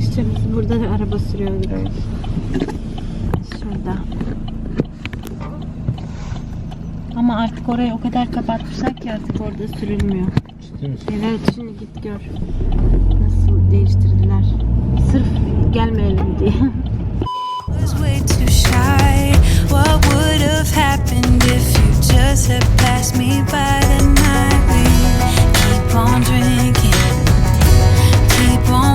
İşte burada da araba sürüyoruz. Şurada. Ama artık orayı o kadar kapatmışlar ki artık orada sürülmüyor. Evet şimdi git gör. Nasıl değiştirdiler. Sırf gelmeyelim diye. What would have happened if you just had passed me by night? We keep on drinking, keep on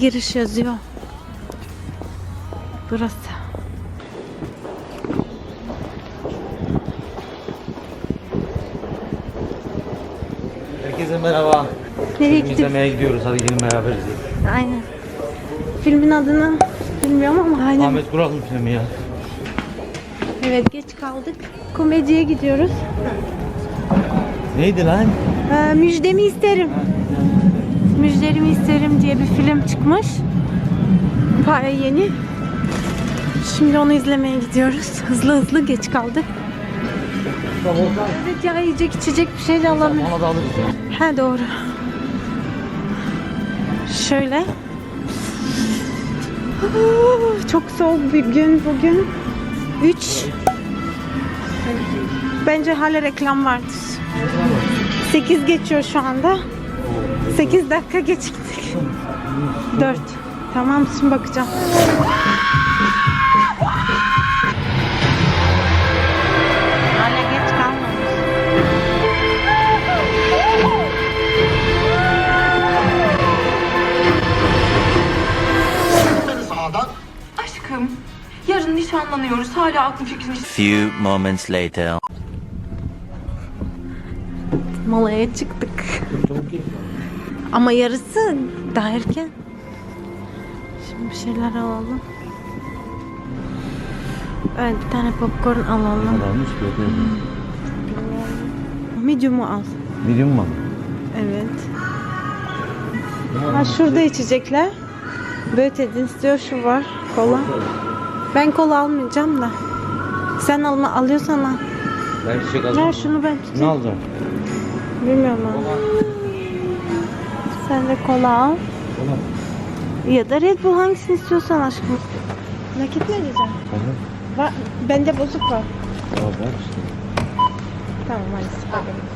Giriş yazıyor. Burası. Herkese merhaba. Nereye Film gidiyoruz? izlemeye gidiyoruz. Hadi gelin beraber izleyelim. Aynen. Filmin adını bilmiyorum ama aynen. Ahmet Kural'ın filmi ya. Evet geç kaldık. Komediye gidiyoruz. Neydi lan? Ee, müjdemi isterim. Müjderimi isterim diye bir film çıkmış. Baya yeni. Şimdi onu izlemeye gidiyoruz. Hızlı hızlı geç kaldık. Evet ya yiyecek içecek bir şey de alamıyorum. Ona da alırız ya. Ha doğru. Şöyle. Çok soğuk bir gün bugün. 3 Bence hala reklam vardır. 8 geçiyor şu anda. 8 dakika geciktik. 4. Tamam şimdi bakacağım. Hala geç kalmamış. Aşkım, yarın nişanlanıyoruz. Hala aklım fikrim Few moments later. Molaya çıktık. Ama yarısı daha erken. Şimdi bir şeyler alalım. Evet bir tane popcorn alalım. Adammış yok Medium'u al. Medium mu? Evet. Ha şurada içecekler. Böğütedin istiyor şu var. Kola. Ben kola almayacağım da. Sen alma alıyorsan al. Ben çiçek alacağım. şunu ben Ne tutayım. alacağım? Bilmiyorum ama. Sen de kola al. Kola. Ya da Red Bull hangisini istiyorsan aşkım. Nakit mi ödeyeceğim? Tamam. Va bende bozuk var. Ya ver işte. Tamam hadi.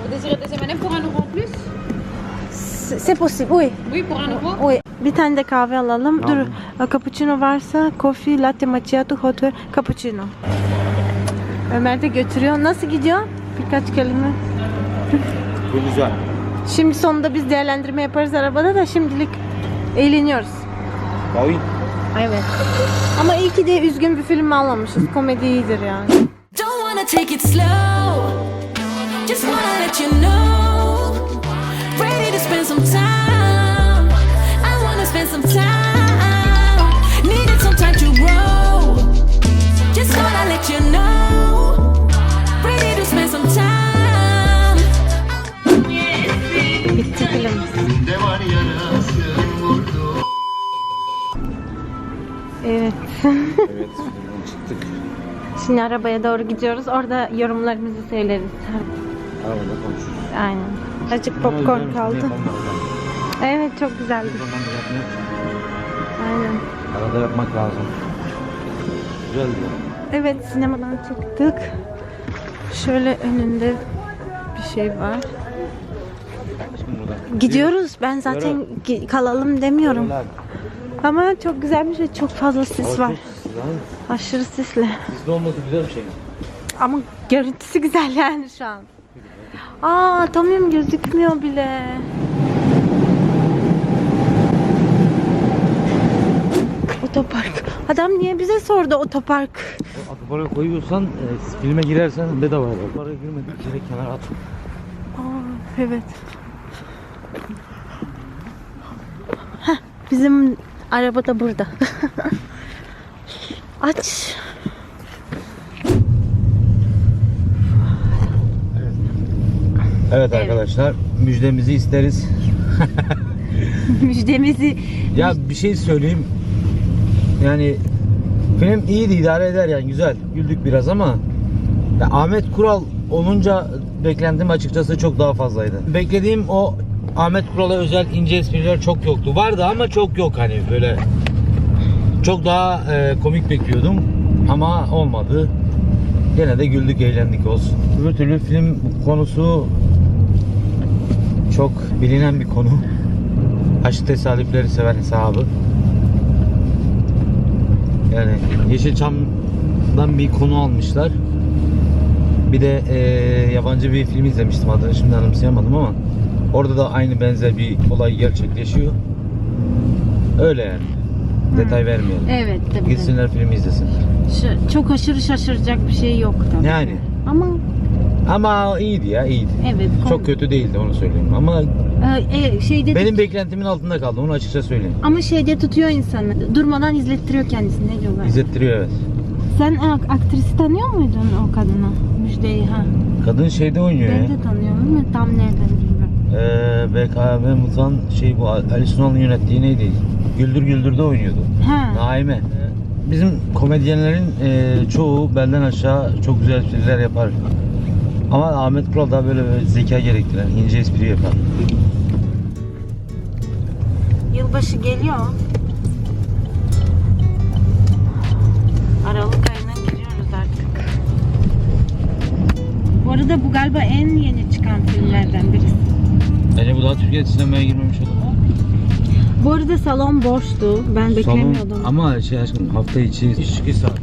Vous désirez des M&M pour un euro en plus C'est possible, oui. Oui, pour un euro. Oui. Bir tane de kahve alalım. Dur. E, Cappuccino varsa coffee, latte macchiato, hot ve cappuccino. Ömer de götürüyor. Nasıl gidiyor? Birkaç kelime. Bu güzel. Şimdi sonunda biz değerlendirme yaparız arabada da şimdilik eğleniyoruz. Oy. Evet. Ama iyi ki de üzgün bir film almamışız. Komedi iyidir yani. Don't wanna take it slow. Just wanna let you know. Evet. Filmden çıktık. Şimdi arabaya doğru gidiyoruz. Orada yorumlarımızı söyleriz. Arabada konuşuruz. Aynen. Azıcık popcorn kaldı. Evet çok güzeldi. Aynen. Arada yapmak lazım. Güzeldi. Evet sinemadan çıktık. Şöyle önünde bir şey var. Gidiyoruz. Ben zaten kalalım demiyorum. Ama çok güzelmiş ve çok fazla sis var. Aşırı sisli. Sisli olması güzel bir şey. Ama görüntüsü güzel yani şu an. Aa tamam gözükmüyor bile. Otopark. Adam niye bize sordu otopark? Akıparaya koyuyorsan, e, filme girersen bedava. Akıparaya girmedik, direkt kenara at. Aa, evet. Heh, bizim araba da burada. Aç. Evet arkadaşlar müjdemizi isteriz. Müjdemizi Ya bir şey söyleyeyim. Yani film iyiydi idare eder yani güzel. Güldük biraz ama ya Ahmet Kural olunca beklentim açıkçası çok daha fazlaydı. Beklediğim o Ahmet Kural'a özel ince espriler çok yoktu. Vardı ama çok yok hani böyle. Çok daha e, komik bekliyordum ama olmadı. Gene de güldük eğlendik olsun. Öbür türlü film konusu çok bilinen bir konu. Aşk tesadüfleri seven hesabı. Yani Yeşilçam'dan bir konu almışlar. Bir de eee, yabancı bir film izlemiştim adını şimdi anımsayamadım ama orada da aynı benzer bir olay gerçekleşiyor. Öyle yani. Detay vermeyelim. Evet tabii. Gitsinler filmi izlesin. Ş- çok aşırı şaşıracak bir şey yok tabii. Yani. Ama Ama iyiydi ya iyiydi. evet. Çok kötü değildi onu söyleyeyim. Ama Ee, e, şeyde benim beklentimin altında kaldı onu açıkça söyleyeyim. ama şeyde tutuyor insanı. Durmadan izlettiriyor kendisini. Ne diyorlar? İzlettiriyor evet. Sen ak- aktrisi tanıyor muydun o kadını? Müjdeyi ha. Kadın şeyde oynuyor ya. Ben de tanıyorum ama tam nereden bilmiyorum. Ee, BKB Mutan şey bu Ali Sunal'ın yönettiği neydi? Güldür Güldür'de oynuyordu. Ha. Naime. Bizim komedyenlerin e, çoğu belden aşağı çok güzel espriler yapar. Ama Ahmet Kural daha böyle, böyle zeka gerektiren ince espri yapar. Yılbaşı geliyor. Aralık ayına giriyoruz artık. Bu arada bu galiba en yeni çıkan filmlerden birisi. Bence bu daha Türkiye sinemaya girmemiş olur. Bu arada salon boştu. Ben beklemiyordum. Salon, ama şey aşkım hafta içi iş çıkış saati.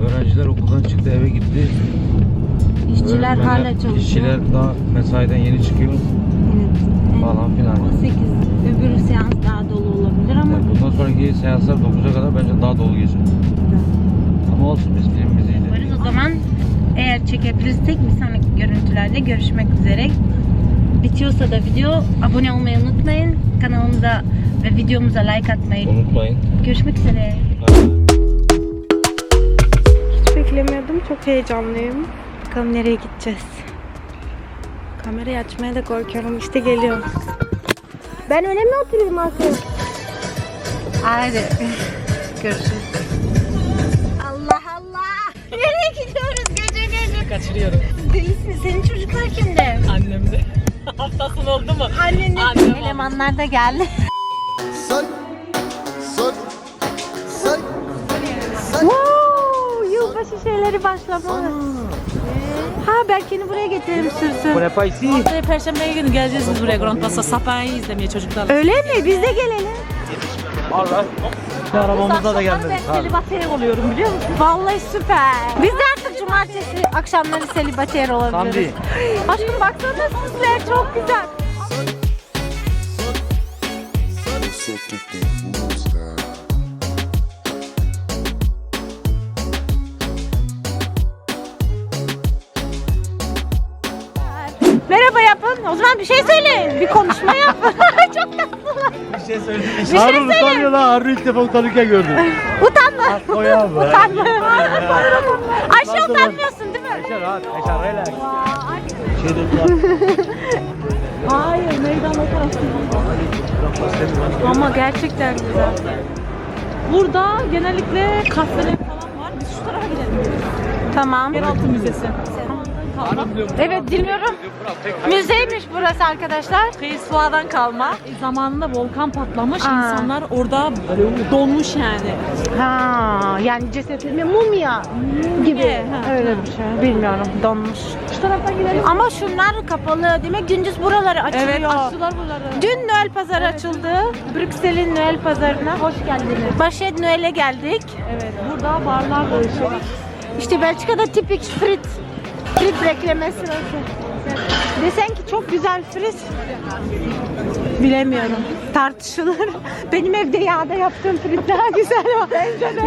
Öğrenciler okuldan çıktı eve gitti. İşçiler Öğretmenler- hala çalışıyor. İşçiler daha mesaiden yeni çıkıyor Evet. falan filan. 18. Öbür seans daha dolu olabilir ama Yani bundan sonraki seanslar 9'a kadar bence daha dolu geçer. Ama olsun biz filmimizi izledik. O zaman eğer çekebilirsek bir sonraki görüntülerde görüşmek üzere. Bitiyorsa da video abone olmayı unutmayın. Kanalımıza ve videomuza like atmayı. Unutmayın. Görüşmek üzere. Hiç beklemiyordum. Çok heyecanlıyım. Bakalım nereye gideceğiz. Kamerayı açmaya da korkuyorum. İşte geliyor. Ben öne mi oturayım Aslı? Hadi. Görüşürüz. Allah Allah. Nereye gidiyoruz gece gece? Kaçırıyorum. Değilsin. Senin çocuklar kimde? Annemde. Hafta sonu oldu mu? Annenin Annem elemanlar da geldi. Say, say, say. Wow, yılbaşı şeyleri başlamalı. Ha Berken'i buraya getirelim sürsün. Bu ne paysi? Haftaya Perşembe günü geleceğiz biz buraya Grand Pasta Sapa'yı izlemeye çocuklarla. Öyle mi? Biz de gelelim. Arabamızda da gelmedik. Ben selibateri oluyorum biliyor musun? Vallahi süper. Biz de artık cumartesi akşamları selibater olabiliriz. Aşkım baksana sizler çok güzel. Merhaba yapın. O zaman bir şey şey söyleyeyim. Bir şey Harun söyle. utanıyor lan. Harun ilk defa utanırken gördüm. Utanma. Bu. Utanma. Ayşe utanmıyorsun değil mi? Yaşar rahat. Yaşar relax. Ay, Şey de Hayır meydan o tarafta. Ama gerçekten güzel. Burada genellikle kahveler falan var. Biz şu tarafa gidelim. Tamam. Yeraltı Müzesi. Evet dinliyorum. Müzeymiş burası arkadaşlar. Kıyısva'dan kalma. Zamanında volkan patlamış. Aa. insanlar orada donmuş yani. Ha, yani cesetli mumya gibi. Ha, Öyle bir şey. Bilmiyorum. Donmuş. Şu tarafa gidelim. Ama şunlar kapalı. Demek gündüz buraları açılıyor. Evet açtılar buraları. Dün Noel pazarı açıldı. Brüksel'in Noel pazarına hoş geldiniz. Başet Noel'e geldik. Evet burada barlar da. İşte Belçika'da tipik frit. Frit bekleme sırası. Desen ki çok güzel frit. Bilemiyorum. Tartışılır. Benim evde yağda yaptığım frit daha güzel ama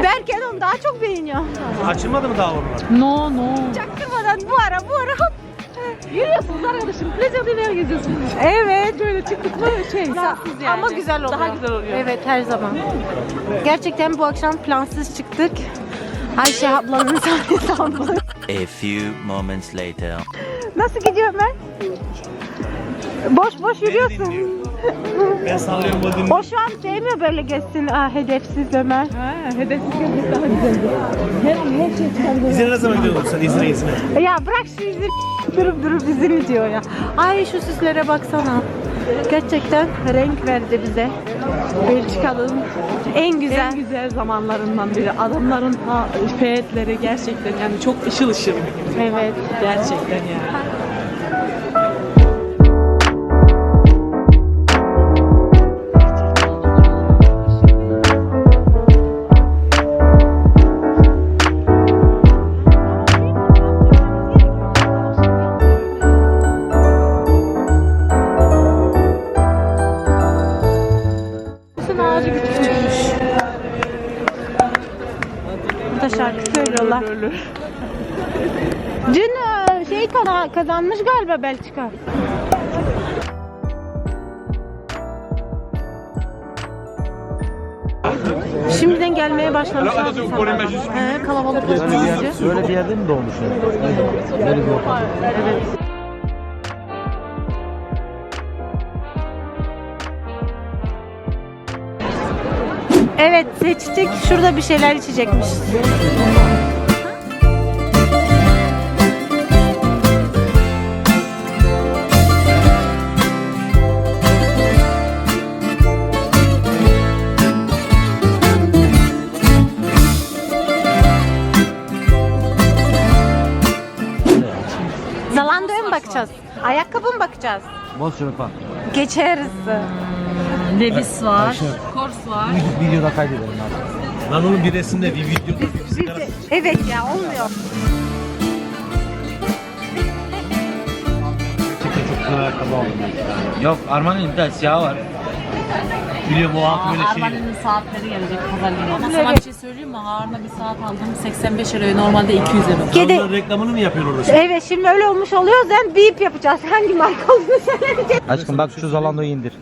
Berken onu daha çok beğeniyor. Açılmadı mı daha onlar? No no. Çaktırmadan bu ara bu ara hop. Yürüyorsunuz arkadaşım. Plaj adıyla geziyorsunuz. Evet. Böyle çıktık mı şey. plansız yani. Ama güzel oluyor. Daha güzel oluyor. Evet her zaman. Gerçekten bu akşam plansız çıktık. Ayşe ablanın sahnesi aldı. A few moments later. Nasıl gidiyor Ömer? Boş boş yürüyorsun. Ben sallıyorum o O şu an sevmiyor böyle geçsin aa, hedefsiz Ömer. Ha, hedefsiz gezmek daha güzeldi. Her an her şey çıkabilir. İzine ne zaman gidiyorsun sen İzine İzine? Ya bırak şu izini durup durup izini diyor ya. Ay şu süslere baksana. Gerçekten renk verdi bize. Belçika'nın en güzel. En güzel zamanlarından biri. Adamların ha, feyetleri gerçekten yani çok ışıl ışıl. Evet. Gerçekten yani. Galiba Belçika. Şimdiden gelmeye başlamışlar. insanlar. He, kalabalıklaşmış. Böyle bir yerde mi doğmuşsun? Böyle bir ortam. Evet. Evet seçtik. Şurada bir şeyler içecekmiş. Zalando'ya mı bakacağız? Ayakkabı mı bakacağız? Şunu falan. Geçeriz. Levis var. Kors var. Videoda kaydedelim abi. Lan onun bir resimde bir videoda bir sigara evet ya olmuyor. çok güzel ayakkabı aldım. Yok Armani'nin bir tane siyahı var. Biliyorum o altı böyle şey. Armani'nin saatleri gelecek pazar günü. Ama sana bir şey söyleyeyim mi? Harun'a bir saat aldım 85 liraya normalde 200 lira. Kedi. Onların reklamını mı yapıyor orada? şimdi? Evet şimdi öyle olmuş oluyor. Sen bip yapacağız. Hangi marka olduğunu söyleyeceğiz. Aşkım bak şu Zalando'yu indir.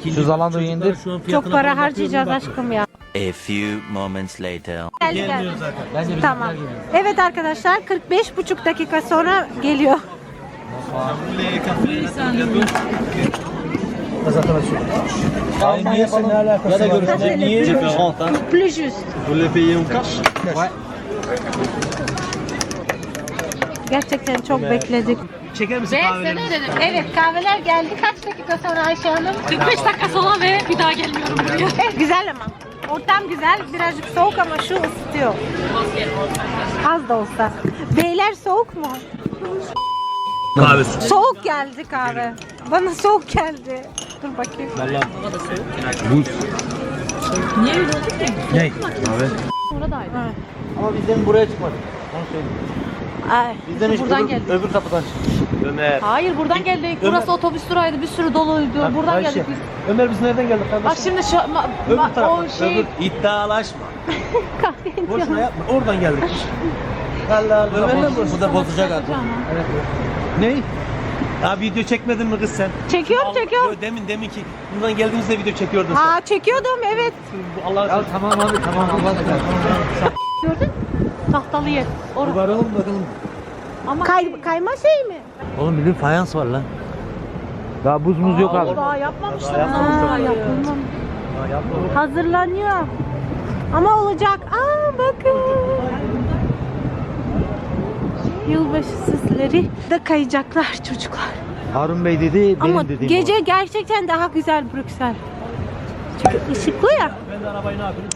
İkinci Şu Zalando'yu çocuklar indir. şu an Çok para falan harcayacağız bakıyorum, aşkım ya. A few moments later. Geldi geldi. zaten. Bence bizim Tamam. Evet arkadaşlar 45 buçuk dakika sonra geliyor. Aynı yapalım. Ya da görüşmek niye? Plus juste. Gerçekten çok bekledik. Çeker misin kahvelerimizi? Evet kahveler geldi. Kaç dakika sonra Ayşe Hanım? 45 dakika sonra ve bir daha gelmiyorum buraya. Evet, güzel ama. Ortam güzel. Birazcık soğuk ama şu ısıtıyor. Az da olsa. Beyler soğuk mu? Kahve su. Soğuk geldi kahve. Bana soğuk geldi. Dur bakayım. Vallahi Niye öyle oldu ki? Ne? Buradaydı. Ama bizden buraya çıkmadık. Onu söyleyeyim. Ay. Bizden hiç Buradan öbür, geldik. öbür kapıdan çıktık. Ömer. Hayır buradan geldik. Burası otobüs durağıydı. Bir sürü doluydu. Buradan Ayşe, geldik biz. Ömer biz nereden geldik kardeşim? Bak şimdi şu ma, Öbür ma- taraftan. o şey Öbür iddialaşma. Kahve Boşuna yapma. Oradan geldik. Allah Allah. Ömer'le bu da bozacak artık. Ne? Ya video çekmedin mi kız sen? Çekiyorum çekiyorum. Yo, Demin demin ki buradan geldiğimizde video çekiyordun sen. Aa çekiyordum evet. Bu Allah Ya tamam abi tamam Allah aşkına. Gördün? Tahtalı yer. Orada. Varalım bakalım. Ama Kay, kayma şey mi? Oğlum bildiğin fayans var lan. Daha buz muz yok abi. daha yapmamışlar. Aa, yapılmam. Hazırlanıyor. Ama olacak. Aa bakın. Yılbaşı süsleri de kayacaklar çocuklar. Harun Bey dedi benim Ama dediğim gece gerçekten daha güzel Brüksel. Çünkü ışıklı ya. Ben de arabayı ne yapayım?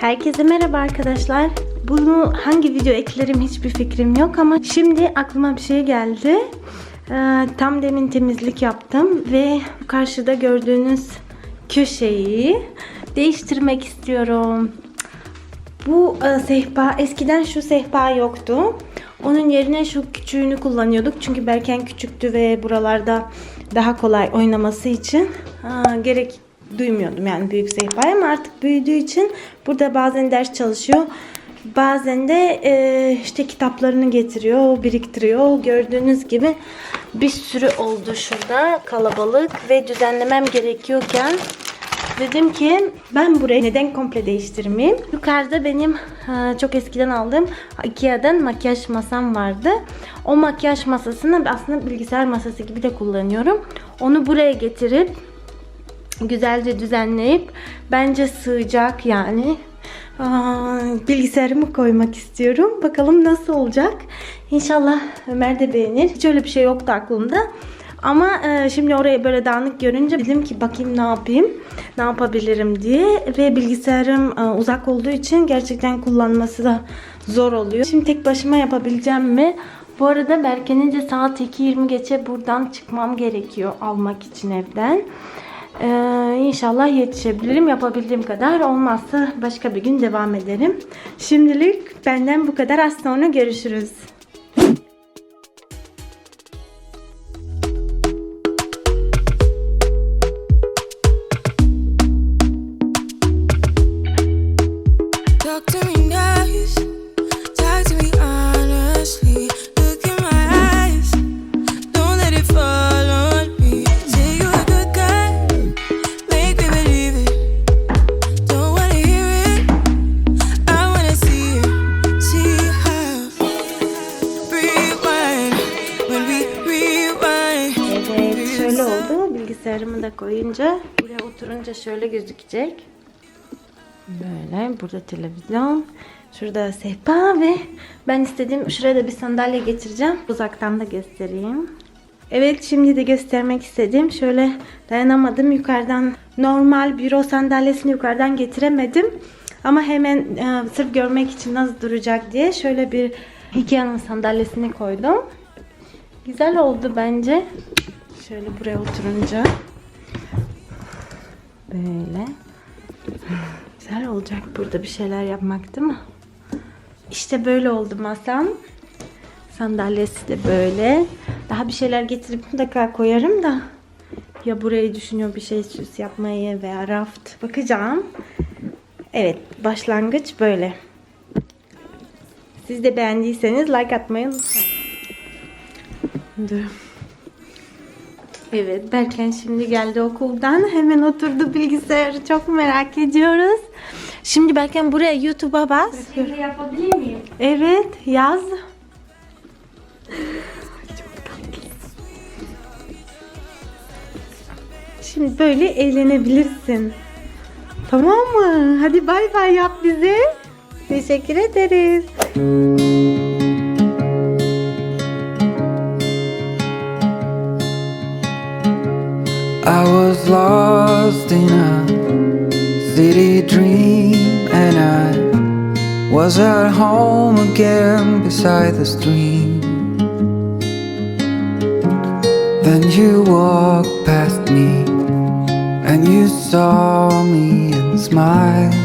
Herkese merhaba arkadaşlar. Bunu hangi video eklerim hiçbir fikrim yok ama şimdi aklıma bir şey geldi. Ee, tam demin temizlik yaptım ve karşıda gördüğünüz köşeyi değiştirmek istiyorum. Bu e, sehpa eskiden şu sehpa yoktu. Onun yerine şu küçüğünü kullanıyorduk. Çünkü Berken küçüktü ve buralarda daha kolay oynaması için. Ha, gerek duymuyordum yani büyük sehpayı ama artık büyüdüğü için burada bazen ders çalışıyor. Bazen de e, işte kitaplarını getiriyor, biriktiriyor. Gördüğünüz gibi bir sürü oldu şurada kalabalık ve düzenlemem gerekiyorken Dedim ki ben burayı neden komple değiştirmeyeyim? Yukarıda benim e, çok eskiden aldığım Ikea'dan makyaj masam vardı. O makyaj masasını aslında bilgisayar masası gibi de kullanıyorum. Onu buraya getirip güzelce düzenleyip bence sığacak yani. Bilgisayarımı koymak istiyorum. Bakalım nasıl olacak. İnşallah Ömer de beğenir. Hiç öyle bir şey yoktu aklımda. Ama e, şimdi orayı böyle dağınık görünce dedim ki bakayım ne yapayım, ne yapabilirim diye ve bilgisayarım e, uzak olduğu için gerçekten kullanması da zor oluyor. Şimdi tek başıma yapabileceğim mi? Bu arada Berke'nince saat 2.20 geçe buradan çıkmam gerekiyor almak için evden. Ee, inşallah yetişebilirim yapabildiğim kadar olmazsa başka bir gün devam ederim. Şimdilik benden bu kadar az sonra görüşürüz. Gözükecek. Böyle burada televizyon. Şurada sehpa ve ben istediğim şuraya da bir sandalye getireceğim. Uzaktan da göstereyim. Evet şimdi de göstermek istedim. Şöyle dayanamadım yukarıdan normal büro sandalyesini yukarıdan getiremedim. Ama hemen e, sırf görmek için nasıl duracak diye şöyle bir Ikea'nın sandalyesini koydum. Güzel oldu bence. Şöyle buraya oturunca. Böyle. Güzel olacak burada bir şeyler yapmak değil mi? İşte böyle oldu masam. Sandalyesi de böyle. Daha bir şeyler getirip mutlaka koyarım da. Ya burayı düşünüyor bir şey süs yapmayı veya raft. Bakacağım. Evet başlangıç böyle. Siz de beğendiyseniz like atmayı unutmayın. Dur. Evet Berken şimdi geldi okuldan. Hemen oturdu bilgisayarı. Çok merak ediyoruz. Şimdi Berken buraya YouTube'a bas. Şimdi yapabilir miyim? Evet yaz. Şimdi böyle eğlenebilirsin. Tamam mı? Hadi bay bay yap bize. Teşekkür ederiz. Lost in a city dream, and I was at home again beside the stream. Then you walked past me, and you saw me and smiled.